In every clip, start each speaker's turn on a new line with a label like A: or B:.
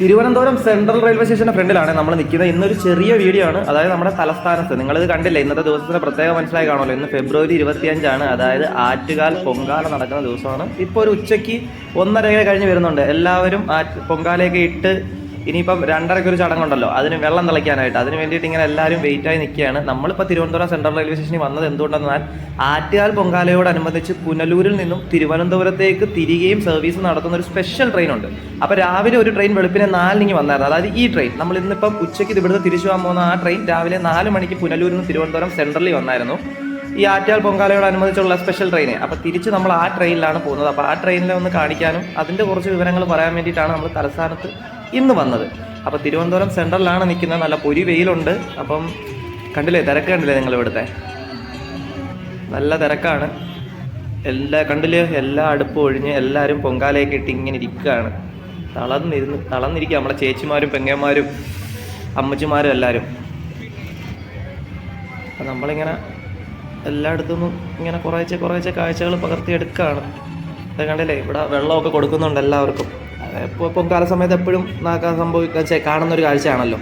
A: Thiruvananthapuram central railway സ്റ്റേഷന്റെ ഫ്രണ്ടിലാണ് നമ്മൾ നിൽക്കുന്നത്. ഇന്നൊരു ചെറിയ വീഡിയോ ആണ്. അതായത് നമ്മുടെ തലസ്ഥാനത്ത്. നിങ്ങളിത് കണ്ടില്ല? ഇന്നത്തെ ദിവസത്തിന്റെ പ്രത്യേകം മനസ്സിലായി കാണുമല്ലോ. ഇന്ന് ഫെബ്രുവരി ഇരുപത്തിയഞ്ചാണ്. അതായത് ആറ്റുകാൽ പൊങ്കാല നടക്കുന്ന ദിവസമാണ്. ഇപ്പോൾ ഒരു ഉച്ചയ്ക്ക് ഒന്നര കഴിഞ്ഞ് വരുന്നുണ്ട്. എല്ലാവരും ആ പൊങ്കാലയൊക്കെ ഇട്ട് ഇനിയിപ്പം രണ്ടരയ്ക്ക് ഒരു ചടങ്ങുണ്ടല്ലോ. അതിന് വെള്ളം തിളയ്ക്കാനായിട്ട്. അതിന് വേണ്ടിയിട്ട് ഇങ്ങനെ എല്ലാവരും വെയിറ്റായി നിൽക്കുകയാണ്. നമ്മളിപ്പോൾ തിരുവനന്തപുരം സെൻട്രൽ റെയിൽവേ സ്റ്റേഷനിൽ വന്നത് എന്തുകൊണ്ടെന്നാൽ ആറ്റുകാൽ പൊങ്കാലയോടനുബന്ധിച്ച് പുനലൂരിൽ നിന്നും തിരുവനന്തപുരത്തേക്ക് തിരികെയും സർവീസ് നടത്തുന്ന ഒരു സ്പെഷ്യൽ ട്രെയിൻ ഉണ്ട്. അപ്പോൾ രാവിലെ ഒരു ട്രെയിൻ വെളുപ്പിനെ നാലിന് വന്നായിരുന്നു. അതായത് ഈ ട്രെയിൻ നമ്മൾ ഇന്നിപ്പം ഉച്ചയ്ക്ക് ഇവിടുന്ന് തിരിച്ചു പോകാൻ പോകുന്ന ആ ട്രെയിൻ രാവിലെ നാല് മണിക്ക് പുനലൂരിൽ നിന്ന് തിരുവനന്തപുരം സെൻട്രലിൽ വന്നായിരുന്നു. ഈ ആറ്റാൽ പൊങ്കാലയോടനുബന്ധിച്ചുള്ള സ്പെഷ്യൽ ട്രെയിൻ അപ്പോൾ തിരിച്ച് നമ്മൾ ആ ട്രെയിനിലാണ് പോകുന്നത്. അപ്പോൾ ആ ട്രെയിനിലെ ഒന്ന് കാണിക്കാനും അതിന്റെ കുറച്ച് വിവരങ്ങൾ പറയാൻ വേണ്ടിയിട്ടാണ് നമ്മൾ തലസ്ഥാനത്ത് ഇന്ന് വന്നത്. അപ്പോൾ തിരുവനന്തപുരം സെൻട്രലിലാണ് നിൽക്കുന്നത്. നല്ല പൊരി വെയിലുണ്ട്. അപ്പം കണ്ടില്ലേ തിരക്ക് കണ്ടില്ലേ നിങ്ങൾ ഇവിടുത്തെ? നല്ല തിരക്കാണ്. എല്ലാ കണ്ടില്ലേ എല്ലാ അടുപ്പും ഒഴിഞ്ഞ് എല്ലാവരും പൊങ്കാലയൊക്കെ ഇട്ട് ഇങ്ങനെ ഇരിക്കുകയാണ്. തളർന്നിരുന്ന് തളർന്നിരിക്കുക. നമ്മളെ ചേച്ചിമാരും പെങ്ങന്മാരും അമ്മച്ചിമാരും എല്ലാവരും അപ്പം നമ്മളിങ്ങനെ എല്ലായിടത്തുനിന്നും ഇങ്ങനെ കുറേശ്ശെ കുറേശ്ശെ കാഴ്ചകൾ പകർത്തിയെടുക്കുകയാണ്. അത് കണ്ടില്ലേ ഇവിടെ വെള്ളമൊക്കെ കൊടുക്കുന്നുണ്ട് എല്ലാവർക്കും. പൊങ്കാല സമയത്ത് എപ്പോഴും നാക്കാൻ സംഭവിക്കുക കാണുന്ന ഒരു കാഴ്ചയാണല്ലോ.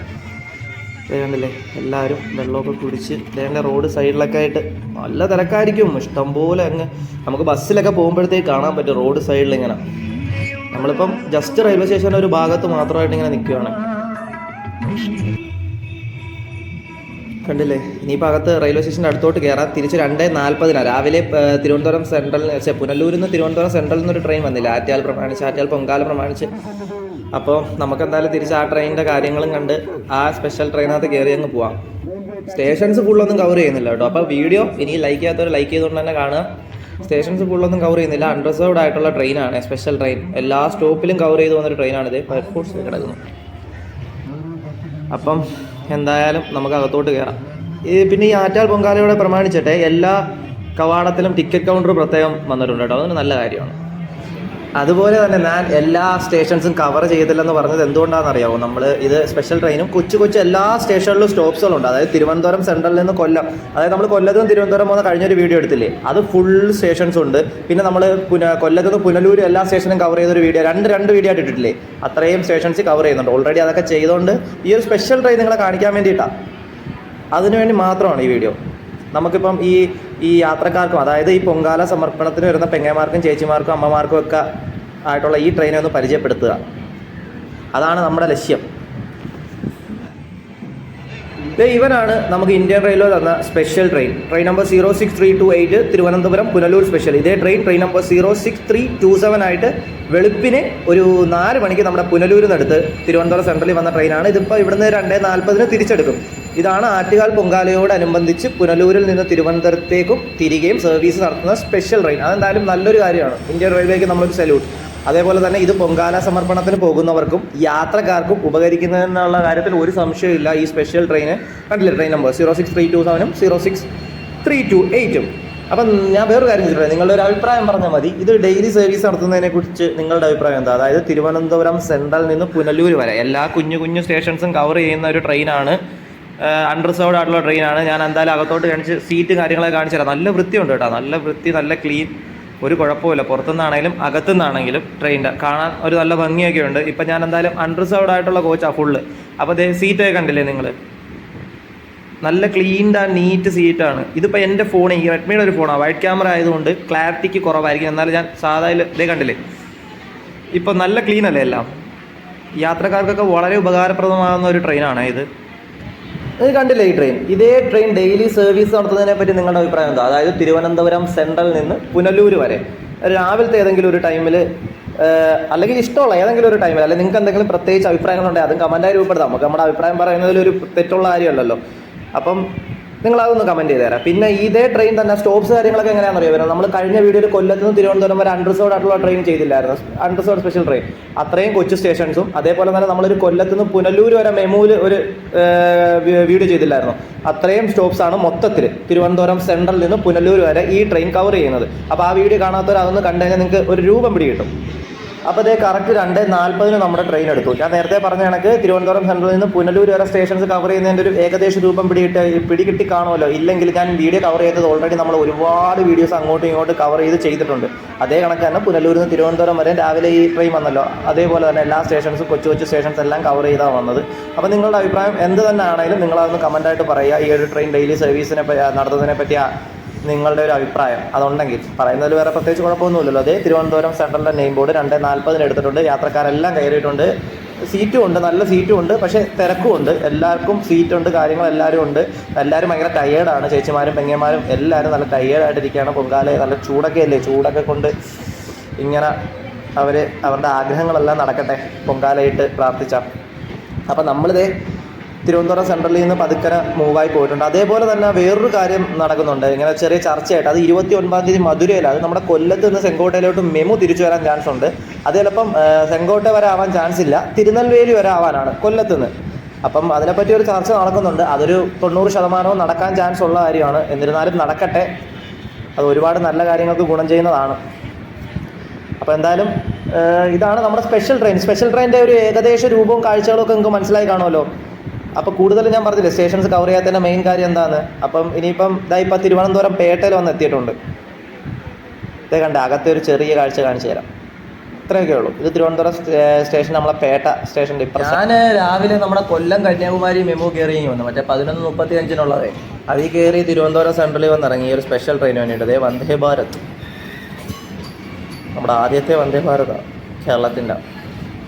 A: ദേ എല്ലാവരും വെള്ളമൊക്കെ കുടിച്ച് ദേണ്ട റോഡ് സൈഡിലൊക്കെ ആയിട്ട് നല്ല തിരക്കായിരിക്കും. ഇഷ്ടംപോലെ അങ്ങ് നമുക്ക് ബസ്സിലൊക്കെ പോകുമ്പോഴത്തേക്ക് കാണാൻ പറ്റും റോഡ് സൈഡിൽ ഇങ്ങനെ. നമ്മളിപ്പം ജസ്റ്റ് റെയിൽവേ സ്റ്റേഷന്റെ ഒരു ഭാഗത്ത് മാത്രമായിട്ട് ഇങ്ങനെ നിൽക്കുകയാണ് കണ്ടില്ലേ? ഇനിയിപ്പോൾ അകത്ത് റെയിൽവേ സ്റ്റേഷന്റെ അടുത്തോട്ട് കയറാം തിരിച്ച് രണ്ട് നാൽപ്പതിനാണ് രാവിലെ തിരുവനന്തപുരം സെൻട്രൽ ഛെ, പുനലൂരിൽ നിന്ന് തിരുവനന്തപുരം സെൻട്രലിൽ നിന്നൊരു ട്രെയിൻ വന്നില്ല? ആറ്റാൽ പ്രമാണിച്ച് ആറ്റാൽ പൊങ്കാല പ്രമാണിച്ച്. അപ്പോൾ നമുക്ക് എന്തായാലും തിരിച്ച് ആ ട്രെയിനിന്റെ കാര്യങ്ങളും കണ്ട് ആ സ്പെഷ്യൽ ട്രെയിനകത്ത് കയറി അങ്ങ് പോവാം. സ്റ്റേഷൻസ് ഫുള്ളൊന്നും കവർ ചെയ്യുന്നില്ല കേട്ടോ. അപ്പോൾ വീഡിയോ ഇനി ലൈക്ക് ചെയ്യാത്തവർ ലൈക്ക് ചെയ്തുകൊണ്ട് തന്നെ കാണുക. സ്റ്റേഷൻസ് ഫുള്ളൊന്നും കവർ ചെയ്യുന്നില്ല. അൺറിസർവ്ഡ് ആയിട്ടുള്ള ട്രെയിനാണ് സ്പെഷ്യൽ ട്രെയിൻ എല്ലാ സ്റ്റോപ്പിലും കവർ ചെയ്ത് പോകുന്നൊരു ട്രെയിനാണിത് ഫയർഫോഴ്സ് കിടക്കുന്നു അപ്പം എന്തായാലും നമുക്ക് അകത്തോട്ട് കയറാം ഈ പിന്നെ ഈ ആറ്റാൽ പൊങ്കാലയോടെ പ്രമാണിച്ചിട്ട് എല്ലാ കവാടത്തിലും ടിക്കറ്റ് കൗണ്ടർ പ്രത്യേകം വന്നിട്ടുണ്ട് കേട്ടോ. അതൊരു നല്ല കാര്യമാണ്. അതുപോലെ തന്നെ ഞാൻ എല്ലാ സ്റ്റേഷൻസും കവർ ചെയ്തില്ലെന്ന് പറഞ്ഞത് എന്തുകൊണ്ടാണെന്ന് അറിയാമോ നമ്മൾ ഇത് സ്പെഷ്യൽ ട്രെയിനും കൊച്ചു കൊച്ചു എല്ലാ സ്റ്റേഷനിലും സ്റ്റോപ്സുകളുണ്ട് അതായത് തിരുവനന്തപുരം സെൻട്രലിൽ നിന്ന് കൊല്ലം. അതായത് നമ്മൾ കൊല്ലത്ത് നിന്ന് തിരുവനന്തപുരം പോകുന്ന കഴിഞ്ഞൊരു വീഡിയോ എടുത്തില്ലേ? അത് ഫുൾ സ്റ്റേഷൻസ് ഉണ്ട്. പിന്നെ നമ്മൾ പുന കൊല്ലത്ത് നിന്ന് പുനലൂർ എല്ലാ സ്റ്റേഷനും കവർ ചെയ്തൊരു വീഡിയോ രണ്ട് രണ്ട് വീഡിയോ ആയിട്ട് ഇട്ടിട്ടില്ലേ? അത്രയും സ്റ്റേഷൻസ് കവർ ചെയ്യുന്നുണ്ട്. ഓൾറെഡി അതൊക്കെ ചെയ്തുകൊണ്ട് ഈ ഒരു സ്പെഷ്യൽ ട്രെയിൻ നിങ്ങളെ കാണിക്കാൻ വേണ്ടിയിട്ടാണ് അതിനുവേണ്ടി മാത്രമാണ് ഈ വീഡിയോ നമുക്കിപ്പം ഈ ഈ യാത്രക്കാർക്കും അതായത് ഈ പൊങ്കാല സമർപ്പണത്തിന് വരുന്ന പെങ്ങന്മാർക്കും ചേച്ചിമാർക്കും അമ്മമാർക്കും ഒക്കെ ആയിട്ടുള്ള ഈ ട്രെയിനെ ഒന്ന് പരിചയപ്പെടുത്തുക. അതാണ് നമ്മുടെ ലക്ഷ്യം. ഇവനാണ് നമുക്ക് ഇന്ത്യൻ റെയിൽവേ തന്ന special train train number zero six three two eight Thiruvananthapuram Punalur special ഇതേ train train number zero six three two seven ആയിട്ട് വെളുപ്പിന് ഒരു നാല് മണിക്ക് നമ്മുടെ പുനലൂരിൽ നിന്നെടുത്ത് തിരുവനന്തപുരം സെൻട്രലിൽ വന്ന ട്രെയിനാണ് ഇതിപ്പോൾ ഇവിടുന്ന് രണ്ടേ നാൽപ്പതിന് തിരിച്ചെടുക്കും. ഇതാണ് ആറ്റുകാൽ പൊങ്കാലയോടനുബന്ധിച്ച് പുനലൂരിൽ നിന്ന് തിരുവനന്തപുരത്തേക്കും തിരികെയും സർവീസ് നടത്തുന്ന സ്പെഷ്യൽ ട്രെയിൻ അതെന്തായാലും നല്ലൊരു കാര്യമാണ്. ഇന്ത്യൻ റെയിൽവേക്ക് നമ്മളൊരു സല്യൂട്ട് അതേപോലെ തന്നെ ഇത് പൊങ്കാല സമർപ്പണത്തിന് പോകുന്നവർക്കും യാത്രക്കാർക്കും ഉപകരിക്കുന്നതെന്നുള്ള കാര്യത്തിൽ ഒരു സംശയമില്ല ഈ സ്പെഷ്യൽ ട്രെയിന് കണ്ടില്ല train number zero six three two സെവനും zero six three two എയ്റ്റും അപ്പം ഞാൻ വേറൊരു കാര്യം ചോദിച്ചിട്ടുണ്ട്. നിങ്ങളുടെ ഒരു അഭിപ്രായം പറഞ്ഞാൽ മതി. ഇത് ഡെയിലി സർവീസ് നടത്തുന്നതിനെ കുറിച്ച് നിങ്ങളുടെ അഭിപ്രായം എന്താ? അതായത് തിരുവനന്തപുരം സെൻട്രൽ നിന്ന് പുനലൂർ വരെ എല്ലാ കുഞ്ഞു കുഞ്ഞു സ്റ്റേഷൻസും കവർ ചെയ്യുന്ന ഒരു ട്രെയിനാണ് അൺറിസർവ്ഡ് ആയിട്ടുള്ള ട്രെയിനാണ് ഞാൻ എന്തായാലും അകത്തോട്ട് കാണിച്ച് സീറ്റ് കാര്യങ്ങളൊക്കെ കാണിച്ചു തരാം. നല്ല വൃത്തിയുണ്ട് കേട്ടോ. നല്ല വൃത്തി നല്ല ക്ലീൻ ഒരു കുഴപ്പമില്ല പുറത്തുനിന്നാണെങ്കിലും അകത്തുനിന്നാണെങ്കിലും ട്രെയിനിന്റെ കാണാൻ ഒരു നല്ല ഭംഗിയൊക്കെ ഉണ്ട്. ഇപ്പം ഞാൻ എന്തായാലും അൺറിസർവ്ഡ് ആയിട്ടുള്ള കോച്ചാണ് ഫുള്ള് അപ്പോൾ അതേ സീറ്റൊക്കെ കണ്ടില്ലേ നിങ്ങൾ നല്ല ക്ലീൻഡ് ആൻഡ് നീറ്റ് സീറ്റാണ് ഇതിപ്പോൾ എന്റെ ഫോൺ ഈ റെഡ്മിയുടെ ഒരു ഫോണാണ് വൈറ്റ് ക്യാമറ ആയതുകൊണ്ട് ക്ലാരിറ്റിക്ക് കുറവായിരിക്കും. എന്നാലും ഞാൻ സാധാരണ ഇതേ കണ്ടില്ലേ? ഇപ്പോൾ നല്ല ക്ലീൻ അല്ലേ എല്ലാം? യാത്രക്കാർക്കൊക്കെ വളരെ ഉപകാരപ്രദമാകുന്ന ഒരു ട്രെയിനാണ് ഇത്. ഇത് കണ്ടില്ലേ ഈ ട്രെയിൻ ഇതേ ട്രെയിൻ ഡെയിലി സർവീസ് നടത്തുന്നതിനെ പറ്റി നിങ്ങളുടെ അഭിപ്രായം എന്താ? അതായത് തിരുവനന്തപുരം സെൻട്രൽ നിന്ന് പുനലൂർ വരെ. രാവിലത്തെ ഏതെങ്കിലും ഒരു ടൈമിൽ അല്ലെങ്കിൽ ഇഷ്ടമുള്ള ഏതെങ്കിലും ഒരു ടൈമിൽ അല്ലെങ്കിൽ നിങ്ങൾക്ക് എന്തെങ്കിലും പ്രത്യേകിച്ച് അഭിപ്രായങ്ങളുണ്ടെങ്കിൽ അതും കമന്റായി രൂപപ്പെടുത്താം. നമുക്ക് നമ്മുടെ അഭിപ്രായം പറയുന്നതിൽ ഒരു തെറ്റുള്ള കാര്യമല്ലല്ലോ. അപ്പം നിങ്ങൾ അതൊന്ന് കമന്റ് ചെയ്ത് തരാം. പിന്നെ ഇതേ ട്രെയിൻ തന്നെ സ്റ്റോപ്സ് കാര്യങ്ങളൊക്കെ എങ്ങനെയാണെന്ന് അറിയാം നമ്മൾ കഴിഞ്ഞ വീഡിയോയിൽ കൊല്ലത്ത് നിന്ന് തിരുവനന്തപുരം വരെ അൺറിസേർഡ് ആയിട്ടുള്ള ട്രെയിൻ ചെയ്തില്ലായിരുന്നു. അൺറിസേർഡ് സ്പെഷ്യൽ ട്രെയിൻ അത്രയും കൊച്ചു സ്റ്റേഷൻസും അതേപോലെ തന്നെ നമ്മളൊരു കൊല്ലത്ത് നിന്ന് പുനലൂർ വരെ മെമൂൽ ഒരു വീഡിയോ ചെയ്തില്ലായിരുന്നു. അത്രയും സ്റ്റോപ്സ് ആണ് മൊത്തത്തിൽ തിരുവനന്തപുരം സെൻട്രലിൽ നിന്ന് പുനലൂർ വരെ ഈ ട്രെയിൻ കവർ ചെയ്യുന്നത്. അപ്പോൾ ആ വീഡിയോ കാണാത്തവർ അതൊന്ന് കണ്ടു നിങ്ങൾക്ക് ഒരു രൂപം പിടി കിട്ടും അപ്പോൾ അതേ കറക്റ്റ് രണ്ട് നാൽപ്പതിന് നമ്മുടെ ട്രെയിൻ എടുത്തു. ഞാൻ നേരത്തെ പറഞ്ഞ കണക്ക് തിരുവനന്തപുരം സെൻട്രലിൽ നിന്ന് പുനലൂർ വരെ സ്റ്റേഷൻസ് കവർ ചെയ്യുന്നതിന്റെ ഒരു ഏകദേശ രൂപം പിടിയിട്ട് പിടികിട്ടി കാണുമല്ലോ. ഇല്ലെങ്കിൽ ഞാൻ വീഡിയോ കവർ ചെയ്തത് ഓൾറെഡി നമ്മൾ ഒരുപാട് വീഡിയോസ് അങ്ങോട്ടും ഇങ്ങോട്ടും കവർ ചെയ്ത് ചെയ്തിട്ടുണ്ട്. അതേ കണക്ക് തന്നെ പുനലൂരിൽ നിന്ന് തിരുവനന്തപുരം വരെ രാവിലെ ഈ ട്രെയിൻ വന്നല്ലോ. അതേപോലെ തന്നെ എല്ലാ സ്റ്റേഷൻസും കൊച്ചു കൊച്ചു സ്റ്റേഷൻസ് എല്ലാം കവർ ചെയ്താണ് വന്നത്. അപ്പോൾ നിങ്ങളുടെ അഭിപ്രായം എന്ത് തന്നെ ആണെങ്കിലും നിങ്ങളതൊന്ന് കമന്റായിട്ട് പറയുക. ഈ ഒരു ട്രെയിൻ ഡെയിലി സർവീസിനെ നടത്തുന്നതിനെ പറ്റി നിങ്ങളുടെ ഒരു അഭിപ്രായം അതുണ്ടെങ്കിൽ പറയുന്നതിൽ വേറെ പ്രത്യേകിച്ച് കുഴപ്പമൊന്നുമില്ലല്ലോ. അതേ തിരുവനന്തപുരം സെൻട്രലിന്റെ നെയിം ബോർഡ് രണ്ട് നാൽപ്പതിന് എടുത്തിട്ടുണ്ട്. യാത്രക്കാരെല്ലാം കയറിയിട്ടുണ്ട്. സീറ്റും ഉണ്ട്. നല്ല സീറ്റും ഉണ്ട്. പക്ഷേ തിരക്കും ഉണ്ട്. എല്ലാവർക്കും സീറ്റുണ്ട് കാര്യങ്ങൾ എല്ലാവരും ഉണ്ട്. എല്ലാവരും ഭയങ്കര ടയേർഡാണ് ചേച്ചിമാരും പെങ്ങന്മാരും എല്ലാവരും നല്ല ടയേർഡായിട്ടിരിക്കുകയാണ് പൊങ്കാല നല്ല ചൂടൊക്കെ അല്ലേ? ചൂടൊക്കെ കൊണ്ട് ഇങ്ങനെ അവർ അവരുടെ ആഗ്രഹങ്ങളെല്ലാം നടക്കട്ടെ. പൊങ്കാലയിട്ട് പ്രാർത്ഥിച്ചാൽ അപ്പം നമ്മളിതേ തിരുവനന്തപുരം സെൻട്രലിൽ നിന്ന് പതുക്കനെ മൂവായി പോയിട്ടുണ്ട്. അതേപോലെ തന്നെ വേറൊരു കാര്യം നടക്കുന്നുണ്ട്. ഇങ്ങനെ ചെറിയ ചർച്ചയായിട്ട് അത് ഇരുപത്തി ഒൻപതാം തീയതി മധുരയിൽ അത് നമ്മുടെ കൊല്ലത്ത് നിന്ന് സെങ്കോട്ടയിലോട്ട് മെമു തിരിച്ചു വരാൻ ചാൻസ് ഉണ്ട്. അത് ചിലപ്പം സെങ്കോട്ട വരെ ആവാൻ ചാൻസ് ഇല്ല. തിരുനെൽവേലി വരെ ആവാനാണ് കൊല്ലത്ത് നിന്ന്. അപ്പം അതിനെപ്പറ്റി ഒരു ചർച്ച നടക്കുന്നുണ്ട്. അതൊരു തൊണ്ണൂറ് ശതമാനവും നടക്കാൻ ചാൻസ് ഉള്ള കാര്യമാണ്. എന്നിരുന്നാലും നടക്കട്ടെ. അത് ഒരുപാട് നല്ല കാര്യങ്ങൾക്ക് ഗുണം ചെയ്യുന്നതാണ്. അപ്പം എന്തായാലും ഇതാണ് നമ്മുടെ സ്പെഷ്യൽ ട്രെയിൻ സ്പെഷ്യൽ ട്രെയിനിന്റെ ഒരു ഏകദേശ രൂപവും കാഴ്ചകളും ഒക്കെ നിങ്ങൾക്ക് മനസ്സിലായി കാണുമല്ലോ. അപ്പോൾ കൂടുതൽ ഞാൻ പറഞ്ഞില്ലേ സ്റ്റേഷൻസ് കവർ ചെയ്യാത്തതിന്റെ മെയിൻ കാര്യം എന്താണ്? അപ്പം ഇനിയിപ്പം ഇതാ ഇപ്പം തിരുവനന്തപുരം പേട്ടയിൽ വന്ന് എത്തിയിട്ടുണ്ട്. ഇതേ കണ്ട അകത്തെ ഒരു ചെറിയ കാഴ്ച കാണിച്ചു തരാം. ഇത്രയൊക്കെ ഉള്ളൂ. ഇത് തിരുവനന്തപുരം സ്റ്റേഷൻ നമ്മളെ പേട്ട സ്റ്റേഷന്റെ ഇപ്പം ഞാൻ രാവിലെ നമ്മുടെ കൊല്ലം കന്യാകുമാരി മെമു കയറി വന്നു. മറ്റേ പതിനൊന്ന് മുപ്പത്തി അഞ്ചിനുള്ളതേ അതിൽ കയറി തിരുവനന്തപുരം സെൻട്രലിൽ വന്ന് ഇറങ്ങി ഒരു സ്പെഷ്യൽ ട്രെയിൻ വേണ്ടിയിട്ട്. അതേ വന്ദേ ഭാരത്. നമ്മുടെ ആദ്യത്തെ വന്ദേ ഭാരതാണ് കേരളത്തിന്റെ.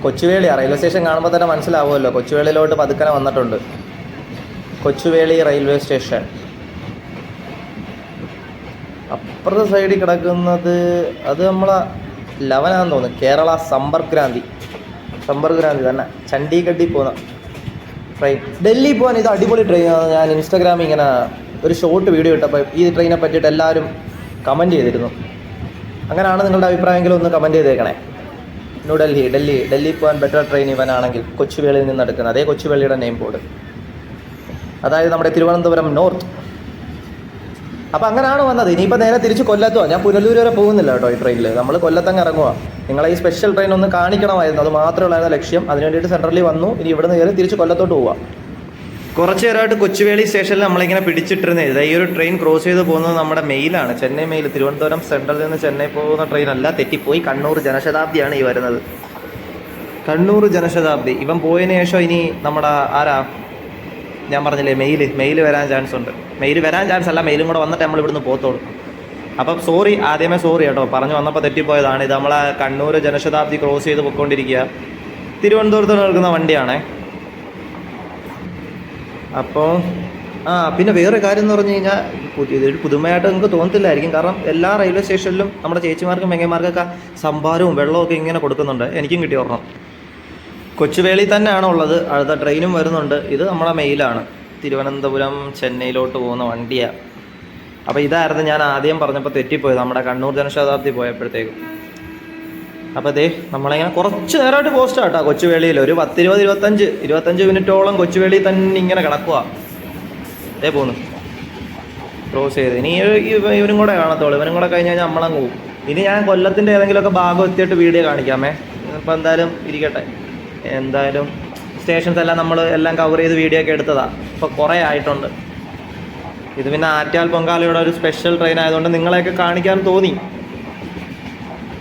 A: കൊച്ചുവേളി റെയിൽവേ സ്റ്റേഷൻ കാണുമ്പോൾ തന്നെ മനസ്സിലാവുമല്ലോ. കൊച്ചുവേളിയിലോട്ട് പതുക്കനെ വന്നിട്ടുണ്ട്. കൊച്ചുവേളി റെയിൽവേ സ്റ്റേഷൻ അപ്പുറത്തെ സൈഡിൽ കിടക്കുന്നത് അത് നമ്മളെ ലവനാന്ന് തോന്നുന്നു. കേരള സമ്പർക്ക് ക്രാന്തി സമ്പർക്ക് ക്രാന്തി തന്നെ. ചണ്ഡീഗഡിൽ പോകുന്ന ട്രെയിൻ ഡൽഹി പോകാൻ ഇത് അടിപൊളി ട്രെയിനാണ് ഞാൻ ഇൻസ്റ്റാഗ്രാമിൽ ഇങ്ങനെ ഒരു ഷോർട്ട് വീഡിയോ ഇട്ടപ്പോൾ ഈ ട്രെയിനെ പറ്റിയിട്ട് എല്ലാവരും കമന്റ് ചെയ്തിരുന്നു. അങ്ങനെയാണ് നിങ്ങളുടെ അഭിപ്രായമെങ്കിലും ഒന്ന് കമന്റ് ചെയ്തേക്കണേ. ന്യൂഡൽഹി ഡൽഹി ഡൽഹി പോകാൻ ബെറ്റർ ട്രെയിൻ ഇവനാണെങ്കിൽ കൊച്ചുവേളിയിൽ നിന്ന് എടുക്കുന്നത് അതേ കൊച്ചുവേളിയുടെ നെയിം ബോർഡ് അതായത് നമ്മുടെ തിരുവനന്തപുരം നോർത്ത് അപ്പം അങ്ങനെയാണ് വന്നത്. ഇനിയിപ്പോൾ നേരെ തിരിച്ച് കൊല്ലത്തോ ഞാൻ പുനലൂർ വരെ പോകുന്നില്ല കേട്ടോ ഈ ട്രെയിനിൽ നമ്മൾ കൊല്ലത്തങ്ങ് ഇറങ്ങുക നിങ്ങളെ ഈ സ്പെഷ്യൽ ട്രെയിൻ ഒന്ന് കാണിക്കണമായിരുന്നു. അത് മാത്രമേ ഉള്ളായിരുന്ന ലക്ഷ്യം അതിനുവേണ്ടിയിട്ട് സെൻട്രലിൽ വന്നു. ഇനി ഇവിടെ നിന്ന് കയറി തിരിച്ച് കൊല്ലത്തോട്ട് പോവുക കുറച്ച് നേരമായിട്ട് കൊച്ചുവേളി സ്റ്റേഷനിൽ നമ്മളിങ്ങനെ പിടിച്ചിട്ടിരുന്നത് ഈ ഒരു ട്രെയിൻ ക്രോസ് ചെയ്ത് പോകുന്നത് നമ്മുടെ മെയിലാണ്. ചെന്നൈ മെയിൽ തിരുവനന്തപുരം സെൻട്രലിൽ നിന്ന് ചെന്നൈ പോകുന്ന ട്രെയിൻ അല്ല തെറ്റിപ്പോയി. കണ്ണൂർ ജനശതാബ്ദിയാണ് ഈ വരുന്നത്. കണ്ണൂർ ജനശതാബ്ദി. ഇവൻ പോയതിനു ശേഷം ഇനി നമ്മുടെ ആരാ? ഞാൻ പറഞ്ഞില്ലേ മെയിൽ മെയിൽ വരാൻ ചാൻസ് ഉണ്ട്. മെയിൽ വരാൻ ചാൻസ് അല്ല മെയിലും കൂടെ വന്നിട്ട് നമ്മൾ ഇവിടുന്ന് പോത്തോളൂ. അപ്പം സോറി ആദ്യമേ സോറി കേട്ടോ. പറഞ്ഞു വന്നപ്പോൾ തെറ്റിപ്പോയതാണ്. ഇത് നമ്മളെ കണ്ണൂർ ജനശതാബ്ദി ക്രോസ് ചെയ്ത് പൊയ്ക്കൊണ്ടിരിക്കുക. തിരുവനന്തപുരത്ത് നിൽക്കുന്ന വണ്ടിയാണേ. അപ്പോൾ ആ പിന്നെ വേറെ കാര്യം എന്ന് പറഞ്ഞു കഴിഞ്ഞാൽ ഇതൊരു പുതുമയായിട്ട് നിങ്ങൾക്ക് തോന്നത്തില്ലായിരിക്കും. കാരണം എല്ലാ റെയിൽവേ സ്റ്റേഷനിലും നമ്മുടെ ചേച്ചിമാർക്കും മെങ്ങന്മാർക്കൊക്കെ സംഭാരവും വെള്ളമൊക്കെ ഇങ്ങനെ കൊടുക്കുന്നുണ്ട്. എനിക്കും കിട്ടി ഓർമ്മ കൊച്ചുവേളി തന്നെയാണ് ഉള്ളത്. അടുത്ത ട്രെയിനും വരുന്നുണ്ട്. ഇത് നമ്മളെ മെയിലാണ്. തിരുവനന്തപുരം ചെന്നൈയിലോട്ട് പോകുന്ന വണ്ടിയാണ് അപ്പോൾ ഇതായിരുന്നു ഞാൻ ആദ്യം പറഞ്ഞപ്പോൾ തെറ്റിപ്പോയത്. നമ്മുടെ കണ്ണൂർ ജനശതാബ്ദി പോയപ്പോഴത്തേക്കും. അപ്പോൾ ദേ നമ്മളിങ്ങനെ കുറച്ച് നേരമായിട്ട് പോസ്റ്റ് ആട്ടോ കൊച്ചുവേളിയിൽ ഒരു പത്തിരുപത് ഇരുപത്തഞ്ച് ഇരുപത്തഞ്ച് മിനിറ്റോളം കൊച്ചുവേളിയിൽ തന്നെ ഇങ്ങനെ കിടക്കുക അതേ പോണു. ക്രോസ് ചെയ്ത്. ഇനി ഇവനും കൂടെ കാണത്തുള്ളൂ. ഇവനും കൂടെ കഴിഞ്ഞ് കഴിഞ്ഞാൽ നമ്മളങ്ങ് പോകും ഇനി ഞാൻ കൊല്ലത്തിന്റെ ഏതെങ്കിലുമൊക്കെ ഭാഗം എത്തിയിട്ട് വീഡിയോ കാണിക്കാമേ. ഇപ്പോൾ എന്തായാലും ഇരിക്കട്ടെ. എന്തായാലും സ്റ്റേഷൻസ് എല്ലാം നമ്മൾ എല്ലാം കവർ ചെയ്ത് വീഡിയോ ഒക്കെ എടുത്തതാണ് ഇപ്പോൾ കുറേ ആയിട്ടുണ്ട്. ഇത് പിന്നെ ആറ്റാൽ പൊങ്കാലയുടെ ഒരു സ്പെഷ്യൽ ട്രെയിൻ ആയതുകൊണ്ട് നിങ്ങളെയൊക്കെ കാണിക്കാൻ തോന്നി.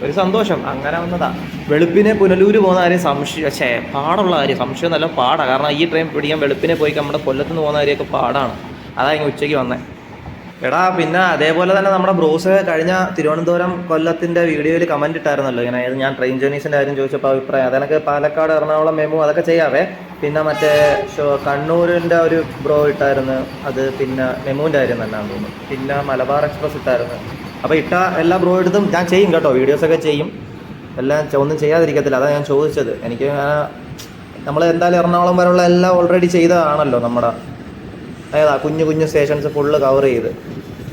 A: ഒരു സന്തോഷം. അങ്ങനെ വന്നതാ. വെളുപ്പിനെ പുനലൂര് പോകുന്ന കാര്യം സംശയം. പക്ഷേ പാടുള്ള കാര്യം. സംശയം നല്ല പാടാണ് കാരണം ഈ ട്രെയിൻ പിടിക്കാൻ വെളുപ്പിനെ പോയി നമ്മുടെ കൊല്ലത്ത് നിന്ന് പോകുന്ന കാര്യമൊക്കെ പാടാണ്. അതാ ഇങ്ങനെ ഉച്ചയ്ക്ക് വന്നേ. എടാ പിന്നെ അതേപോലെ തന്നെ നമ്മുടെ ബ്രോസ് കഴിഞ്ഞ തിരുവനന്തപുരം കൊല്ലത്തിന്റെ വീഡിയോയിൽ കമന്റ് ഇട്ടായിരുന്നല്ലോ. ഇങ്ങനെ ഞാൻ ട്രെയിൻ ജേർണീസിന്റെ കാര്യം ചോദിച്ചപ്പോൾ അഭിപ്രായം. അതെനിക്ക് പാലക്കാട് എറണാകുളം മെമു അതൊക്കെ ചെയ്യാവേ. പിന്നെ മറ്റേ കണ്ണൂരിന്റെ ഒരു ബ്രോ ഇട്ടായിരുന്നു. അത് പിന്നെ മെമുവിന്റെ കാര്യം തന്നെയാണ് തോന്നുന്നു. പിന്നെ മലബാർ എക്സ്പ്രസ് ഇട്ടായിരുന്നു. അപ്പോൾ ഇട്ട എല്ലാ ബ്രോ എടുത്തും ഞാൻ ചെയ്യും കേട്ടോ വീഡിയോസൊക്കെ ചെയ്യും. എല്ലാം ഒന്നും ചെയ്യാതിരിക്കത്തില്ല അതാണ് ഞാൻ ചോദിച്ചത്. എനിക്ക് നമ്മൾ എന്തായാലും എറണാകുളം വരെയുള്ള എല്ലാം ഓൾറെഡി ചെയ്തതാണല്ലോ നമ്മുടെ ഏതാ കുഞ്ഞു കുഞ്ഞു സ്റ്റേഷൻസ് ഫുള്ള് കവർ ചെയ്ത്.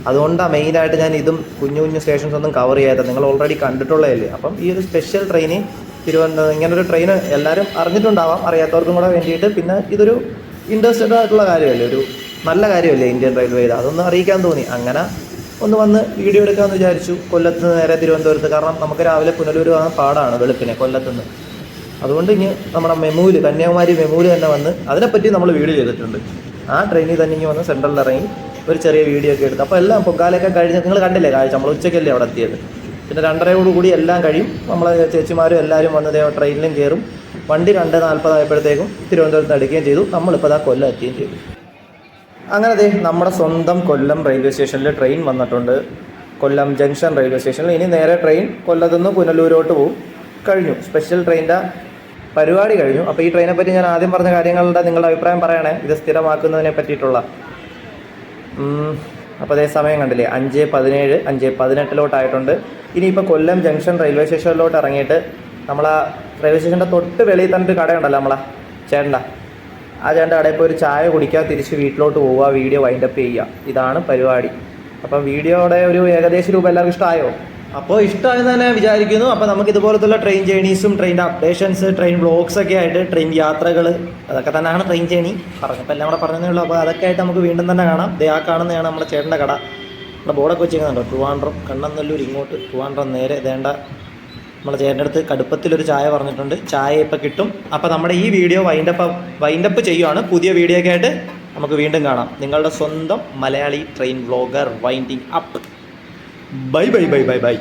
A: അതുകൊണ്ടാണ് മെയിനായിട്ട് ഞാൻ ഇതും കുഞ്ഞു കുഞ്ഞു സ്റ്റേഷൻസ് ഒന്നും കവർ ചെയ്യാത്തത് നിങ്ങൾ ഓൾറെഡി കണ്ടിട്ടുള്ളതല്ലേ? അപ്പം ഈ ഒരു സ്പെഷ്യൽ ട്രെയിന് തിരുവനന്തപുരം ഇങ്ങനൊരു ട്രെയിൻ എല്ലാവരും അറിഞ്ഞിട്ടുണ്ടാവാം അറിയാത്തവർക്കും കൂടെ വേണ്ടിയിട്ട്. പിന്നെ ഇതൊരു ഇൻട്രസ്റ്റഡ് ആയിട്ടുള്ള കാര്യമല്ലേ? ഒരു നല്ല കാര്യമല്ലേ ഇന്ത്യൻ റെയിൽവേയിൽ അതൊന്നും അറിയിക്കാൻ തോന്നി. അങ്ങനെ ഒന്ന് വന്ന് വീഡിയോ എടുക്കാമെന്ന് വിചാരിച്ചു. കൊല്ലത്ത് നേരെ തിരുവനന്തപുരത്ത്. കാരണം നമുക്ക് രാവിലെ പുനലൂർ വന്ന പാടാണ് വെളുപ്പിനെ കൊല്ലത്തുനിന്ന്. അതുകൊണ്ട് ഇനി നമ്മുടെ മെമൂൽ കന്യാകുമാരി മെമൂൽ തന്നെ വന്ന് അതിനെപ്പറ്റി നമ്മൾ വീഡിയോ ചെയ്തിട്ടുണ്ട്. ആ ട്രെയിനിൽ തന്നെ ഇനി വന്ന് സെൻട്രലിൽ ഇറങ്ങി ഒരു ചെറിയ വീഡിയോ ഒക്കെ എടുത്തു. അപ്പോൾ എല്ലാം പൊങ്കാലൊക്കെ കഴിഞ്ഞ് നിങ്ങൾ കണ്ടില്ലേ കാഴ്ച? നമ്മൾ ഉച്ചയ്ക്കല്ലേ അവിടെ എത്തിയത്. പിന്നെ രണ്ടരയോട് കൂടി എല്ലാം കഴിയും. നമ്മളെ ചേച്ചിമാരും എല്ലാവരും വന്ന് ദേ ട്രെയിനിലും കയറും. വണ്ടി രണ്ട് നാൽപ്പതായപ്പോഴത്തേക്കും തിരുവനന്തപുരത്ത് അടിക്കുകയും ചെയ്തു. നമ്മളിപ്പോൾ അതാ കൊല്ലം എത്തുകയും ചെയ്തു. അങ്ങനെ ദേ നമ്മുടെ സ്വന്തം കൊല്ലം റെയിൽവേ സ്റ്റേഷനിൽ ട്രെയിൻ വന്നിട്ടുണ്ട്. കൊല്ലം ജംഗ്ഷൻ റെയിൽവേ സ്റ്റേഷനിൽ ഇനി നേരെ ട്രെയിൻ കൊല്ലത്തുനിന്ന് പുനലൂരോട്ട് പോകും കഴിഞ്ഞു. സ്പെഷ്യൽ ട്രെയിനിന്റെ പരിപാടി കഴിഞ്ഞു. അപ്പോൾ ഈ ട്രെയിനെ പറ്റി ഞാൻ ആദ്യം പറഞ്ഞ കാര്യങ്ങളുടെ നിങ്ങളുടെ അഭിപ്രായം പറയണേ. ഇത് സ്ഥിരമാക്കുന്നതിനെ പറ്റിയിട്ടുള്ള. അപ്പോൾ അതേ സമയം കണ്ടില്ലേ? അഞ്ച് പതിനേഴ് അഞ്ച് പതിനെട്ടിലോട്ടായിട്ടുണ്ട്. ഇനിയിപ്പോൾ കൊല്ലം ജംഗ്ഷൻ റെയിൽവേ സ്റ്റേഷനിലോട്ട് ഇറങ്ങിയിട്ട് നമ്മളാ റെയിൽവേ സ്റ്റേഷന്റെ തൊട്ട് വെളിയിൽ തന്നെ ഒരു കടയുണ്ടല്ലോ നമ്മളെ. ചേട്ടന്റെ. ആ അവിടെ ഇപ്പോൾ ഒരു ചായ കുടിക്കുക തിരിച്ച് വീട്ടിലോട്ട് പോവുക വീഡിയോ വൈൻഡപ്പ് ചെയ്യുക. ഇതാണ് പരിപാടി. അപ്പം വീഡിയോയുടെ ഒരു ഏകദേശ രൂപം എല്ലാവർക്കും ഇഷ്ടമായോ അപ്പോൾ ഇഷ്ടമായെന്ന് തന്നെ വിചാരിക്കുന്നു. അപ്പോൾ നമുക്ക് ഇതുപോലത്തുള്ള ട്രെയിൻ ജേണീസും ട്രെയിനിന്റെ അപ്ഡേഷൻസ് ട്രെയിൻ വ്ളോഗ്സ് ഒക്കെ ആയിട്ട് ട്രെയിൻ യാത്രകൾ അതൊക്കെ തന്നെയാണ് ട്രെയിൻ ജേണി പറഞ്ഞപ്പോൾ എല്ലാം കൂടെ പറഞ്ഞതേ ഉള്ളൂ. അപ്പോൾ അതൊക്കെ ആയിട്ട് നമുക്ക് വീണ്ടും തന്നെ കാണാം. ദേ ആ കാണുന്നതാണ് നമ്മുടെ ചേട്ടന്റെ കട. നമ്മുടെ ബോർഡൊക്കെ വെച്ചിരിക്കുന്നുണ്ടോ ട്രിവാൻഡ്രം കണ്ണന്നല്ലൂർ ഇങ്ങോട്ട് ട്രിവാൻഡ്രം നേരെ വേണ്ട നമ്മളെ ചേട്ടന്റെ അടുത്ത് കടുപ്പത്തിലൊരു ചായ പറഞ്ഞിട്ടുണ്ട്. ചായ ഇപ്പം കിട്ടും. അപ്പോൾ നമ്മുടെ ഈ വീഡിയോ വൈൻഡപ്പ് വൈൻഡപ്പ് ചെയ്യുവാണ്. പുതിയ വീഡിയോ ഒക്കെ ആയിട്ട് നമുക്ക് വീണ്ടും കാണാം. നിങ്ങളുടെ സ്വന്തം Malayali train vlogger winding up bye bye bye bye bye